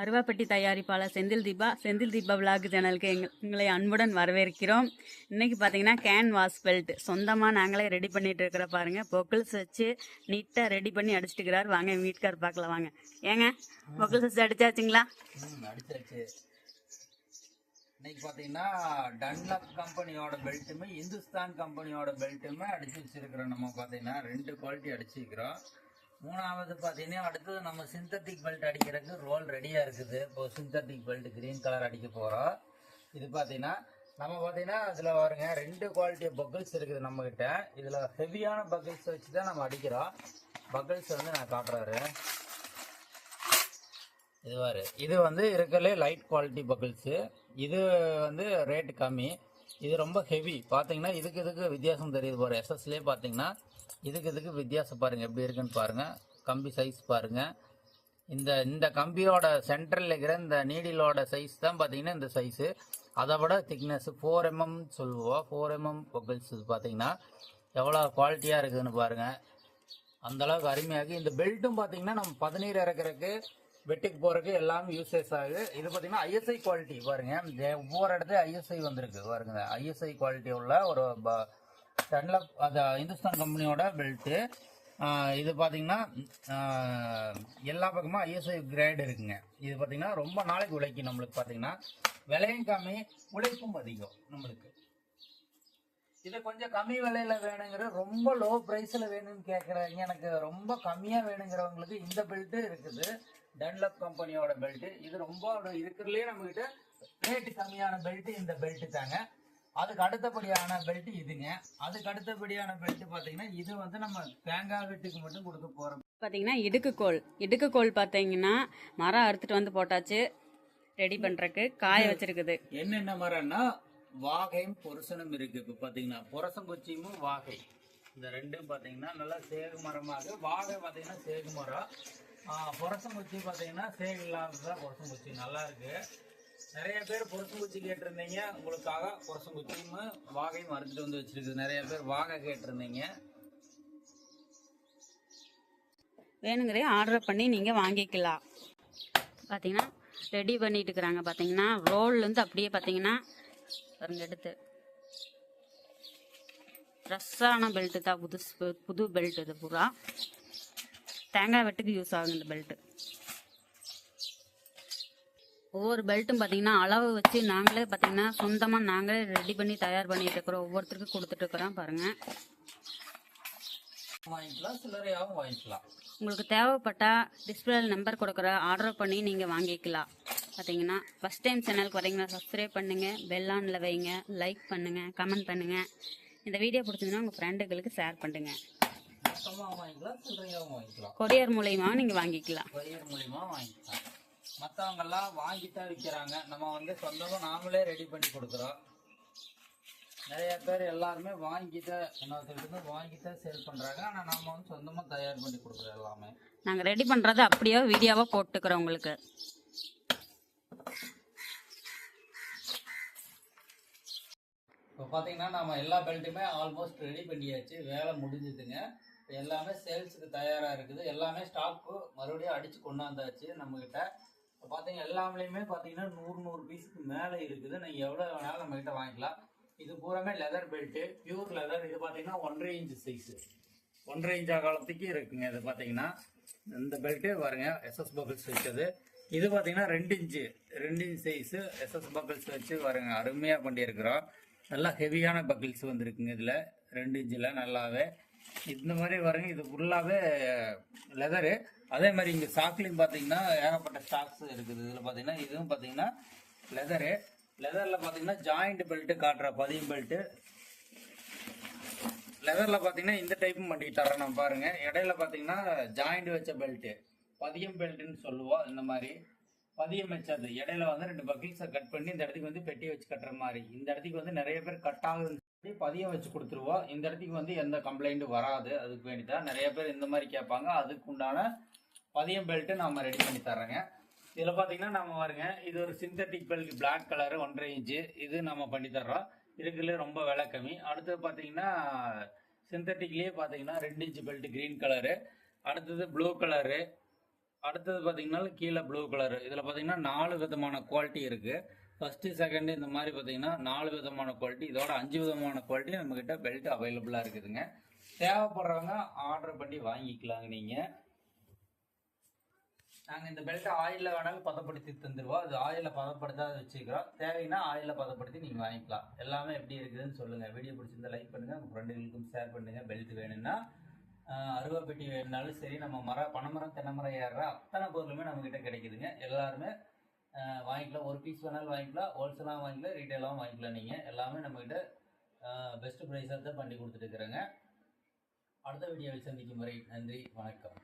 அருவாப்பட்டி தயாரிப்பாளர் செந்தில் தீபா. செந்தில் தீபா விலாக் சேனலுக்கு எங்க எங்களை அன்புடன் வரவேற்கிறோம். இன்னைக்கு பார்த்தீங்கன்னா கேன் வாஷ் பெல்ட் சொந்தமாக நாங்களே ரெடி பண்ணிட்டு இருக்கிற பாருங்க. பொக்கிள்ஸ் வச்சு நீட்டாக ரெடி பண்ணி அடிச்சிட்டு இருக்கிறார் வாங்க எங்கள் வீட்டுக்கார் பார்க்கலாம் வாங்க. ஏங்க பொக்கிள்ஸ் வச்சு அடிச்சாச்சுங்களா? அடிச்சாச்சு. இன்னைக்கு பார்த்தீங்கன்னா டன்லப் கம்பெனியோட பெல்ட்டுமே இந்துஸ்தான் கம்பெனியோட பெல்ட்டுமே அடிச்சு வச்சிருக்கிறோம். நம்ம பார்த்தீங்கன்னா ரெண்டு குவாலிட்டி அடிச்சிருக்கிறோம் மூணாவது பார்த்தீங்கன்னா அடுத்தது நம்ம சிந்தட்டிக் பெல்ட் அடிக்கிறதுக்கு ரோல் ரெடியாக இருக்குது. இப்போ சிந்தட்டிக் பெல்ட் கிரீன் கலர் அடிக்க போகிறோம் இது பார்த்தீங்கன்னா நம்ம பார்த்தீங்கன்னா அதில் பாருங்க ரெண்டு குவாலிட்டி பக்கிள்ஸ் இருக்குது நம்மக்கிட்ட இதில் ஹெவியான பக்கிள்ஸ் வச்சு தான் நம்ம அடிக்கிறோம். பக்கிள்ஸ் வந்து நான் காட்டுறாரு. இதுவாரு இது வந்து இருக்கிறதுலே லைட் குவாலிட்டி பக்கிள்ஸு இது வந்து ரேட்டு கம்மி. இது ரொம்ப ஹெவி பார்த்தீங்கன்னா இதுக்கு இதுக்கு வித்தியாசம் தெரியுது பாரு. எஸ்எஸ்லேயே பார்த்தீங்கன்னா இதுக்கு இதுக்கு வித்தியாசம் பாருங்கள் எப்படி இருக்குன்னு பாருங்கள் கம்பி சைஸ் பாருங்கள் இந்த இந்த கம்பியோட சென்டரில் இருக்கிற இந்த நீடிலோட சைஸ் தான் பார்த்தீங்கன்னா இந்த சைஸு அதை விட திக்னஸ் ஃபோர் எம்எம் சொல்லுவோம் ஃபோர் எம்எம் பொக்கல்ஸ் இது பார்த்தீங்கன்னா எவ்வளோ குவாலிட்டியாக இருக்குதுன்னு பாருங்கள் அந்தளவுக்கு அருமையாகி இந்த பெல்ட்டும் பார்த்தீங்கன்னா நம்ம பதநீர் இறக்குறக்கு வெட்டிக்கு போறதுக்கு எல்லாமே யூசேஸ் ஆகுது இது பார்த்தீங்கன்னா ஐஎஸ்ஐ குவாலிட்டி பாருங்க. ஒவ்வொரு இடத்துல ஐஎஸ்ஐ வந்திருக்கு. பாருங்க ஐஎஸ்ஐ குவாலிட்டி உள்ள ஒரு டன்லப் அது இந்துஸ்தான் கம்பெனியோட பெல்ட்டு இது பார்த்தீங்கன்னா எல்லா பக்கமும் ஐஎஸ்ஐ கிரேட் இருக்குங்க. இது பார்த்தீங்கன்னா ரொம்ப நாளைக்கு உழைக்கும் நம்மளுக்கு பார்த்தீங்கன்னா விலையும் கம்மி உழைப்பும் அதிகம் நம்மளுக்கு. இது கொஞ்சம் கம்மி விலையில வேணுங்கிற ரொம்ப லோ ப்ரைஸில் வேணும்னு கேட்குறவங்க எனக்கு ரொம்ப கம்மியாக வேணுங்கிறவங்களுக்கு இந்த பெல்ட்டு இருக்குது. டன்லப் கம்பெனியோட பெல்ட் இது ரொம்ப இருக்கிறதுலே நம்ம கிட்ட ரேட் கம்மியான பெல்ட் இந்த பெல்ட் தாங்க. அதுக்கு அடுத்தபடியான பெல்ட் இதுங்க. அதுக்கு அடுத்தபடியான பெல்ட் பாத்தீங்கன்னா இது வந்து நம்ம தேங்காய் வீட்டுக்கு மட்டும் கொடுக்க போறோம். பார்த்தீங்கன்னா இடுக்குக்கோல். இடுக்குக்கோல் பார்த்தீங்கன்னா மரம் அறுத்துட்டு வந்து போட்டாச்சு. ரெடி பண்ணுறக்கு காய வச்சிருக்குது. என்னென்ன மரம்னா வாகையும் பொருசனும் இருக்கு. இப்ப பாத்தீங்கன்னா புரசங்குச்சியும் வாகை. இந்த ரெண்டும் பாத்தீங்கன்னா நல்லா சேகு மரமாக வாகை பாத்தீங்கன்னா சேகு மரம். ஆஹ் பார்த்தீங்கன்னா பாத்தீங்கன்னா சேகு இல்லாததுதான் புரசங்குச்சி நல்லா இருக்கு. நிறைய பேர் புரசங்குச்சி கேட்டிருந்தீங்க. உங்களுக்காக புரசங்குச்சியும் வாகையும் அறுத்துட்டு வந்து வச்சிருக்கு. நிறைய பேர் வாகை கேட்டிருந்தீங்க. வேணுங்கிறே ஆர்டர் பண்ணி நீங்கள் வாங்கிக்கலாம். பார்த்தீங்கன்னா ரெடி பண்ணிட்டு இருக்கிறாங்க. பார்த்தீங்கன்னா ரோல்லேருந்து அப்படியே பார்த்தீங்கன்னா பாருங்க எடுத்து. ஃப்ரெஷ்ஷான பெல்ட்டு தான். புது புது பெல்ட் இது பூரா. தேங்காய் வெட்டுக்கு யூஸ் ஆகும் இந்த பெல்ட்டு ஒவ்வொரு பெல்ட்டும் பார்த்தீங்கன்னா அளவு வச்சு நாங்களே பார்த்தீங்கன்னா சொந்தமாக நாங்களே ரெடி பண்ணி தயார் பண்ணிட்டு இருக்கிறோம். ஒவ்வொருத்தருக்கும் கொடுத்துட்டு இருக்கிறோம் பாருங்கள் உங்களுக்கு தேவைப்பட்டா டிஸ்பிளே நம்பர் கொடுக்குற ஆர்டர் பண்ணி நீங்கள் வாங்கிக்கலாம். பார்த்தீங்கன்னா ஃபஸ்ட் டைம் சேனலுக்கு வரீங்கன்னா சப்ஸ்கிரைப் பண்ணுங்கள் பெல்லானில் வைங்க லைக் பண்ணுங்கள் கமெண்ட் பண்ணுங்கள் இந்த வீடியோ பிடிச்சிருந்தா உங்கள் ஃப்ரெண்டுகளுக்கு ஷேர் பண்ணுங்கள் மொத்தமாக வாங்கிக்கலாம். சில்லறையாகவும் வாங்கிக்கலாம் கொரியர் மூலயமா நீங்கள் வாங்கிக்கலாம். கொரியர் மூலியமா வாங்கிக்கலாம். மற்றவங்க எல்லாம் வாங்கித்தான் விற்கிறாங்க நம்ம வந்து சொந்தமா நாமளே ரெடி பண்ணி கொடுக்குறோம். நிறைய பேர் எல்லாருமே வாங்கிட்டு இன்னொருத்தருக்கு வாங்கித்தான் சேல் பண்றாங்க. ஆனா நாம வந்து சொந்தமா தயார் பண்ணி கொடுக்குறோம் எல்லாமே. நாங்கள் ரெடி பண்ணுறதை அப்படியே வீடியோவாக போட்டுக்கிறோம் உங்களுக்கு. இப்போ பார்த்தீங்கன்னா நம்ம எல்லா பெல்ட்டுமே ஆல்மோஸ்ட் ரெடி பண்ணியாச்சு. வேலை முடிஞ்சுதுங்க. எல்லாமே சேல்ஸுக்கு தயாராக இருக்குது. எல்லாமே ஸ்டாக்கு மறுபடியும் அடித்து கொண்டாந்தாச்சு நம்மக்கிட்ட இப்போ பார்த்தீங்கன்னா எல்லாமே பார்த்தீங்கன்னா நூறு நூறு பீஸுக்கு மேலே இருக்குது. நீங்கள் எவ்வளோ வேணாலும் நம்மக்கிட்ட வாங்கிக்கலாம். இது பூராமே லெதர் பெல்ட்டு பியூர் லெதர் இது பார்த்தீங்கன்னா ஒன்றரை இன்ச் சைஸு ஒன்றரை இன்ச் காலத்துக்கு இருக்குங்க இது பார்த்தீங்கன்னா இந்த பெல்ட்டு பாருங்க எஸ்எஸ் பக்கிள்ஸ் வச்சது. இது பார்த்தீங்கன்னா ரெண்டு இன்ச்சு ரெண்டு இன்ச் சைஸு எஸ்எஸ் பக்கிள்ஸ் வச்சு பாருங்க அருமையாக பண்ணியிருக்கிறோம். நல்லா ஹெவியான பக்கிள்ஸ் வந்துருக்குங்க இதில். ரெண்டு இன்ச்சில் நல்லாவே. இந்த மாதிரி வருங்க இது ஃபுல்லாகவே லெதரு அதே மாதிரி இங்கே ஸ்டாக்லையும் பார்த்தீங்கன்னா ஏகப்பட்ட ஸ்டாக்ஸ் இருக்குது. இதில் பார்த்தீங்கன்னா இதுவும் பார்த்தீங்கன்னா லெதரு லெதரில் பார்த்தீங்கன்னா ஜாயிண்ட் பெல்ட்டு காட்டுற பதியம் பெல்ட்டு லெதரில் பார்த்தீங்கன்னா இந்த டைப்பும் பண்ணி தரேன் நான் பாருங்கள் இடையில பார்த்தீங்கன்னா ஜாயிண்ட் வச்ச பெல்ட்டு பதியம் பெல்ட்டுன்னு சொல்லுவோம் இந்த மாதிரி. பதியம் வச்சது இடையில வந்து ரெண்டு பக்கிள்ஸை கட் பண்ணி இந்த இடத்துக்கு வந்து பெட்டி வச்சு கட்டுற மாதிரி. இந்த இடத்துக்கு வந்து நிறைய பேர் கட் ஆகுதுன்னு சொல்லி பதியம் வச்சு கொடுத்துருவோம் இந்த இடத்துக்கு வந்து எந்த கம்ப்ளைண்ட்டும் வராது. அதுக்கு வேண்டி தான் நிறைய பேர் இந்த மாதிரி கேட்பாங்க. அதுக்கு உண்டான பதியம் பெல்ட்டு நம்ம ரெடி பண்ணி தர்றேங்க. இதில் பார்த்தீங்கன்னா நம்ம பாருங்க. இது ஒரு சிந்தட்டிக் பெல்ட் பிளாக் கலரு ஒன்றரை இன்ச்சு இது நம்ம பண்ணி தர்றோம். இதுக்குள்ளே ரொம்ப விலை கம்மி. அடுத்தது பார்த்தீங்கன்னா சிந்தட்டிக்லேயே பார்த்தீங்கன்னா ரெண்டு இன்ச்சு பெல்ட் க்ரீன் கலரு அடுத்தது ப்ளூ கலரு அடுத்தது பார்த்தீங்கன்னா கீழே ப்ளூ கலரு இதில் பார்த்தீங்கன்னா நாலு விதமான குவாலிட்டி இருக்குது ஃபஸ்ட்டு செகண்டு இந்த மாதிரி பார்த்தீங்கன்னா நாலு விதமான குவாலிட்டி இதோட அஞ்சு விதமான குவாலிட்டி நம்மக்கிட்ட பெல்ட் அவைலபிளாக இருக்குதுங்க. தேவைப்படுறவங்க ஆர்டர் பண்ணி வாங்கிக்கலாங்க நீங்கள் நாங்கள் இந்த பெல்ட்டை ஆயிலில் வேணாலும் பதப்படுத்தி தந்துடுவோம் அது ஆயிலில் பதப்படுத்தாத வச்சுக்கிறோம். தேவைன்னா ஆயிலில் பதப்படுத்தி நீங்கள் வாங்கிக்கலாம். எல்லாமே எப்படி இருக்குதுன்னு சொல்லுங்கள் வீடியோ பிடிச்சிருந்தா லைக் பண்ணுங்கள் உங்கள் ஃப்ரெண்டுகளுக்கும் ஷேர் பண்ணுங்கள் பெல்ட் வேணும்னா அருவா அருவாப்பெட்டி வேணுனாலும் சரி நம்ம மர பனைமரம் தென்னைமரம் ஏறுற அத்தனை பொருளுமே நம்மக்கிட்ட கிடைக்குதுங்க. எல்லாருமே வாங்கிக்கலாம். ஒரு பீஸ் வேணாலும் வாங்கிக்கலாம். ஹோல்சேலாகவும் வாங்கிக்கலாம். ரீட்டெயிலாகவும் வாங்கிக்கலாம் நீங்கள் எல்லாமே நம்மக்கிட்ட பெஸ்ட் ப்ரைஸாக தான் பண்ணி கொடுத்துட்டு இருக்கிறேங்க. அடுத்த வீடியோவில் சந்திக்கும் வரை நன்றி. வணக்கம்.